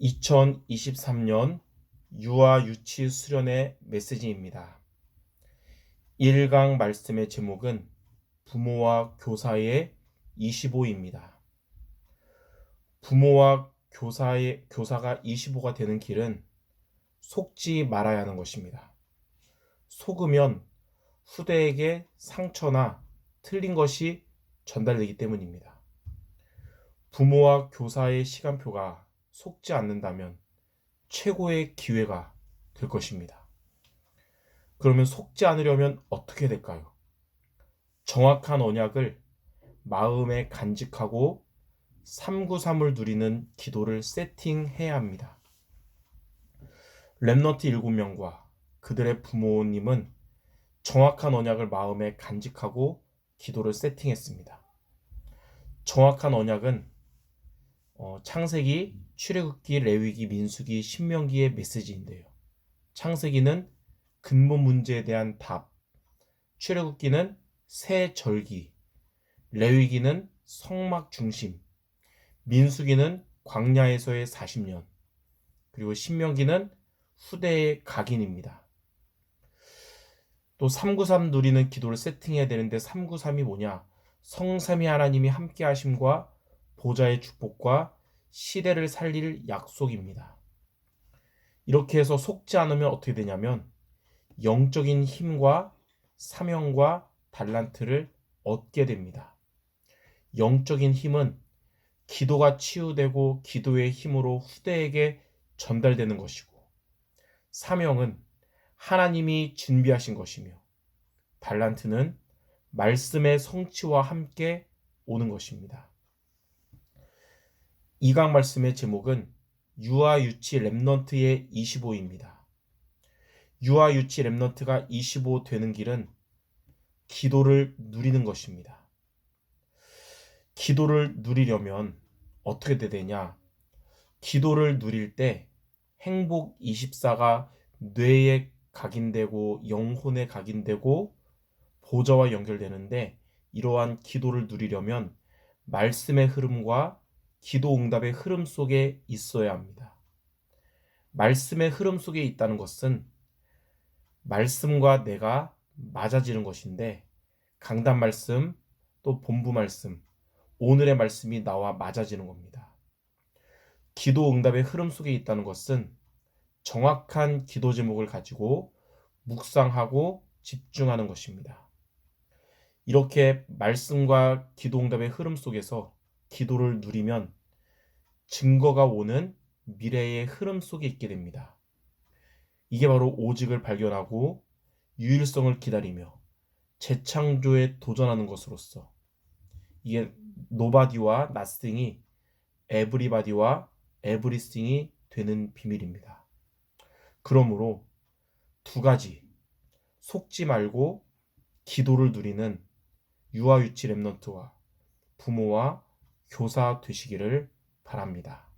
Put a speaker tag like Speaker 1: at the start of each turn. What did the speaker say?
Speaker 1: 2023년 유아 유치 수련회 메시지입니다. 1강 말씀의 제목은 부모와 교사의 25입니다. 부모와 교사의 교사가 25가 되는 길은 속지 말아야 하는 것입니다. 속으면 후대에게 상처나 틀린 것이 전달되기 때문입니다. 부모와 교사의 시간표가 속지 않는다면 최고의 기회가 될 것입니다. 그러면 속지 않으려면 어떻게 될까요? 정확한 언약을 마음에 간직하고 393을 누리는 기도를 세팅해야 합니다. 랩너트 7명과 그들의 부모님은 정확한 언약을 마음에 간직하고 기도를 세팅했습니다. 정확한 언약은 어, 창세기, 출애굽기, 레위기, 민수기, 신명기의 메시지인데요. 창세기는 근본 문제에 대한 답, 출애굽기는 새 절기, 레위기는 성막 중심, 민수기는 광야에서의 40년, 그리고 신명기는 후대의 각인입니다. 또 393 누리는 기도를 세팅해야 되는데 393이 뭐냐? 성삼위 하나님이 함께 하심과 보좌의 축복과 시대를 살릴 약속입니다. 이렇게 해서 속지 않으면 어떻게 되냐면 영적인 힘과 사명과 달란트를 얻게 됩니다. 영적인 힘은 기도가 치유되고 기도의 힘으로 후대에게 전달되는 것이고 사명은 하나님이 준비하신 것이며 달란트는 말씀의 성취와 함께 오는 것입니다. 이 강 말씀의 제목은 유아 유치 랩넌트의 25입니다. 유아 유치 랩넌트가 25 되는 길은 기도를 누리는 것입니다. 기도를 누리려면 어떻게 되냐? 기도를 누릴 때 행복 24가 뇌에 각인되고 영혼에 각인되고 보좌와 연결되는데 이러한 기도를 누리려면 말씀의 흐름과 기도 응답의 흐름 속에 있어야 합니다. 말씀의 흐름 속에 있다는 것은 말씀과 내가 맞아지는 것인데 강단 말씀 또 본부 말씀 오늘의 말씀이 나와 맞아지는 겁니다. 기도 응답의 흐름 속에 있다는 것은 정확한 기도 제목을 가지고 묵상하고 집중하는 것입니다. 이렇게 말씀과 기도 응답의 흐름 속에서 기도를 누리면 증거가 오는 미래의 흐름 속에 있게 됩니다. 이게 바로 오직을 발견하고 유일성을 기다리며 재창조에 도전하는 것으로서 이게 노바디와 나스팅이 에브리바디와 에브리싱이 되는 비밀입니다. 그러므로 두 가지 속지 말고 기도를 누리는 유아 유치 랩넌트와 부모와 교사 되시기를 바랍니다.